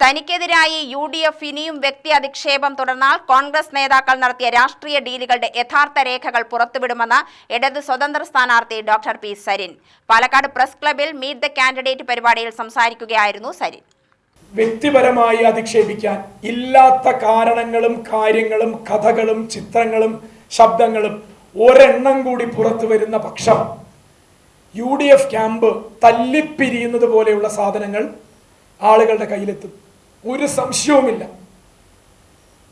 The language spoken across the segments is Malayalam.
തനിക്കെതിരായി യു ഡി എഫ് ഇനിയും വ്യക്തി അധിക്ഷേപം തുടർന്നാൽ കോൺഗ്രസ് നേതാക്കൾ നടത്തിയ രാഷ്ട്രീയ ഡീലുകളുടെ യഥാർത്ഥ രേഖകൾ പുറത്തുവിടുമെന്ന് ഇടത് സ്വതന്ത്ര സ്ഥാനാർത്ഥി doctor P Sarin. Palakkad press ക്ലബിൽ മീറ്റ് ദ കാൻഡിഡേറ്റ് പരിപാടിയിൽ സംസാരിക്കുകയായിരുന്നു സരിൻ. വ്യക്തിപരമായി അധിക്ഷേപിക്കാൻ ഇല്ലാത്ത കാരണങ്ങളും കാര്യങ്ങളും കഥകളും ചിത്രങ്ങളും ശബ്ദങ്ങളും ഒരെണ്ണം കൂടി പുറത്തു വരുന്ന പക്ഷം യു ഡി എഫ് ക്യാമ്പ് തല്ലിപ്പിരിയുന്നത് പോലെയുള്ള സാധനങ്ങൾ ആളുകളുടെ കയ്യിലെത്തും. ഒരു സംശയവുമില്ല.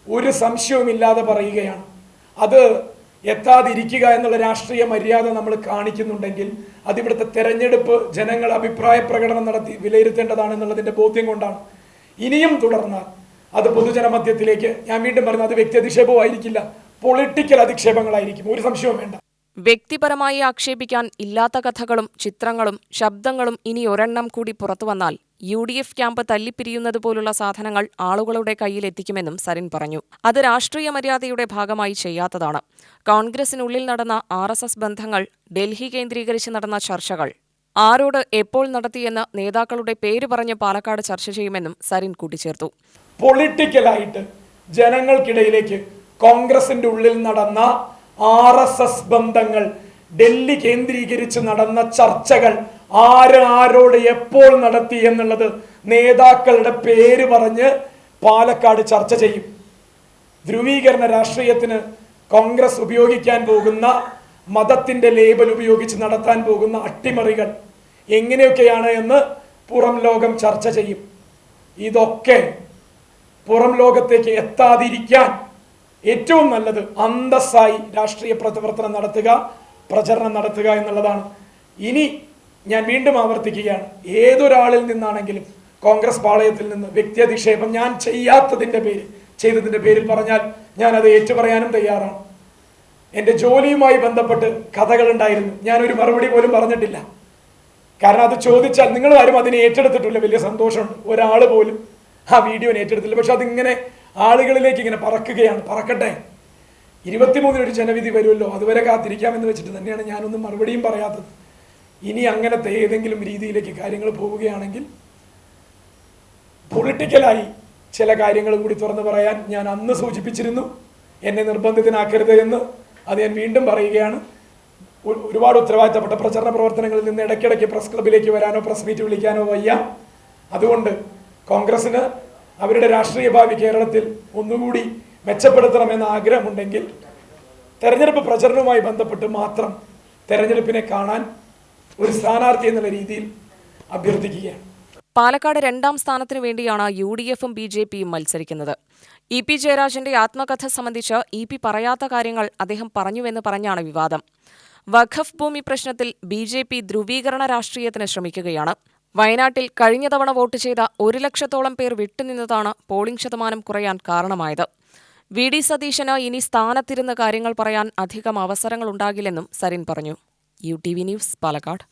ഒരു സംശയവുമില്ലാതെ പറയുകയാണ്. അത് എത്താതിരിക്കുക എന്നുള്ള രാഷ്ട്രീയ മര്യാദ നമ്മൾ കാണിക്കുന്നുണ്ടെങ്കിൽ അതിവിടുത്തെ തെരഞ്ഞെടുപ്പ് ജനങ്ങൾ അഭിപ്രായ പ്രകടനം നടത്തി വിലയിരുത്തേണ്ടതാണെന്നുള്ളതിന്റെ ബോധ്യം കൊണ്ടാണ്. ഇനിയും തുടർന്നാൽ അത് പൊതുജനമധ്യത്തിലേക്ക് ഞാൻ വീണ്ടും പറഞ്ഞു അത് വ്യക്തി അധിക്ഷേപമായിരിക്കില്ല പൊളിറ്റിക്കൽ അധിക്ഷേപങ്ങളായിരിക്കും. ഒരു സംശയവും വേണ്ട. വ്യക്തിപരമായി ആക്ഷേപിക്കാൻ ഇല്ലാത്ത കഥകളും ചിത്രങ്ങളും ശബ്ദങ്ങളും ഇനി ഒരെണ്ണം കൂടി പുറത്തുവന്നാൽ യു ഡി എഫ് ക്യാമ്പ് തല്ലിപ്പിരിയുന്നത് പോലുള്ള സാധനങ്ങൾ ആളുകളുടെ കയ്യിലെത്തിക്കുമെന്നും സരിൻ പറഞ്ഞു. അത് രാഷ്ട്രീയ മര്യാദയുടെ ഭാഗമായി ചെയ്യാത്തതാണ്. കോൺഗ്രസിനുള്ളിൽ നടന്ന ആർ എസ് എസ് ബന്ധങ്ങൾ ഡൽഹി കേന്ദ്രീകരിച്ച് നടന്ന ചർച്ചകൾ. ആരോട് എപ്പോൾ നടത്തിയെന്ന് നേതാക്കളുടെ പേര് പറഞ്ഞ് പാലക്കാട് ചർച്ച ചെയ്യുമെന്നും സരിൻ കൂട്ടിച്ചേർത്തു. പൊളിറ്റിക്കലായിട്ട് ജനങ്ങൾക്കിടയിലേക്ക് കോൺഗ്രസിന്റെ ഉള്ളിൽ നടന്ന ആർ എസ് എസ് ബന്ധങ്ങൾ ഡൽഹി കേന്ദ്രീകരിച്ച് നടന്ന ചർച്ചകൾ ആര് ആരോട് എപ്പോൾ നടത്തി എന്നുള്ളത് നേതാക്കളുടെ പേര് പറഞ്ഞ് പാലക്കാട് ചർച്ച ചെയ്യും. ധ്രുവീകരണ രാഷ്ട്രീയത്തിന് കോൺഗ്രസ് ഉപയോഗിക്കാൻ പോകുന്ന മതത്തിന്റെ ലേബൽ ഉപയോഗിച്ച് നടത്താൻ പോകുന്ന അട്ടിമറികൾ എങ്ങനെയൊക്കെയാണ് എന്ന് പുറം ലോകം ചർച്ച ചെയ്യും. ഇതൊക്കെ പുറം ലോകത്തേക്ക് എത്താതിരിക്കാൻ ഏറ്റവും നല്ലത് അന്തസ്സായി രാഷ്ട്രീയ പ്രവർത്തനം നടത്തുക പ്രചരണം നടത്തുക എന്നുള്ളതാണ്. ഇനി ഞാൻ വീണ്ടും ആവർത്തിക്കുകയാണ്. ഏതൊരാളിൽ നിന്നാണെങ്കിലും കോൺഗ്രസ് പാളയത്തിൽ നിന്ന് വ്യക്തി അധിക്ഷേപം ഞാൻ ചെയ്യാത്തതിന്റെ പേര് ചെയ്തതിന്റെ പേരിൽ പറഞ്ഞാൽ ഞാൻ അത് ഏറ്റുപറയാനും തയ്യാറാണ്. എന്റെ ജോലിയുമായി ബന്ധപ്പെട്ട് കഥകൾ കഥകളുണ്ടായിരുന്നു. ഞാനൊരു മറുപടി പോലും പറഞ്ഞിട്ടില്ല. കാരണം അത് ചോദിച്ചാൽ നിങ്ങളാരും അതിനെ ഏറ്റെടുത്തിട്ടില്ല. വലിയ സന്തോഷമുണ്ട്. ഒരാൾ പോലും ആ വീഡിയോനെ ഏറ്റെടുത്തില്ല. പക്ഷെ അതിങ്ങനെ ആളുകളിലേക്ക് ഇങ്ങനെ പറക്കുകയാണ്. പറക്കട്ടെ. ഇരുപത്തിമൂന്നിനൊരു ജനവിധി വരുമല്ലോ. അതുവരെ കാത്തിരിക്കാമെന്ന് വെച്ചിട്ട് തന്നെയാണ് ഞാനൊന്നും മറുപടിയും പറയാത്തത്. ഇനി അങ്ങനത്തെ ഏതെങ്കിലും രീതിയിലേക്ക് കാര്യങ്ങൾ പോവുകയാണെങ്കിൽ പൊളിറ്റിക്കലായി ചില കാര്യങ്ങൾ കൂടി തുറന്നു പറയാൻ ഞാൻ അന്ന് സൂചിപ്പിച്ചിരുന്നു. എന്നെ നിർബന്ധിതനാക്കരുത് എന്ന് അത് ഞാൻ വീണ്ടും പറയുകയാണ്. ഒരുപാട് ഉത്തരവാദിത്തപ്പെട്ട പ്രചരണ പ്രവർത്തനങ്ങളിൽ നിന്ന് ഇടയ്ക്കിടയ്ക്ക് പ്രസ് ക്ലബിലേക്ക് വരാനോ പ്രസ് മീറ്റ് വിളിക്കാനോ വയ്യ. അതുകൊണ്ട് കോൺഗ്രസിന് അവരുടെ രാഷ്ട്രീയ ഭാവി കേരളത്തിൽ ഒന്നുകൂടി മെച്ചപ്പെടുത്തണമെന്ന ആഗ്രഹമുണ്ടെങ്കിൽ തെരഞ്ഞെടുപ്പ് പ്രചരണവുമായി ബന്ധപ്പെട്ട് മാത്രം തെരഞ്ഞെടുപ്പിനെ കാണാൻ ഒരു സ്ഥാനാർത്ഥി എന്നുള്ള രീതിയിൽ അഭ്യർത്ഥിക്കുകയാണ്. പാലക്കാട് രണ്ടാം സ്ഥാനത്തിനു വേണ്ടിയാണ് യു ഡി എഫും ബി ജെ പിയും മത്സരിക്കുന്നത്. ഇ പി ജയരാജന്റെ ആത്മകഥ സംബന്ധിച്ച് ഇ പി പറയാത്ത കാര്യങ്ങൾ അദ്ദേഹം പറഞ്ഞുവെന്ന് പറഞ്ഞാണ് വിവാദം. വഖഫ് ഭൂമി പ്രശ്നത്തിൽ ബി ജെ പി ധ്രുവീകരണ രാഷ്ട്രീയത്തിന് ശ്രമിക്കുകയാണ്. വയനാട്ടിൽ കഴിഞ്ഞ തവണ വോട്ട് ചെയ്ത ഒരു ലക്ഷത്തോളം പേർ വിട്ടുനിന്നതാണ് പോളിംഗ് ശതമാനം കുറയാൻ കാരണമായത്. വി. ഡി. സതീശന് ഇനി സ്ഥാനത്തിരുന്ന് കാര്യങ്ങൾ പറയാൻ അധികം അവസരങ്ങളുണ്ടാകില്ലെന്നും സരിൻ പറഞ്ഞു. U T V news Palakkad.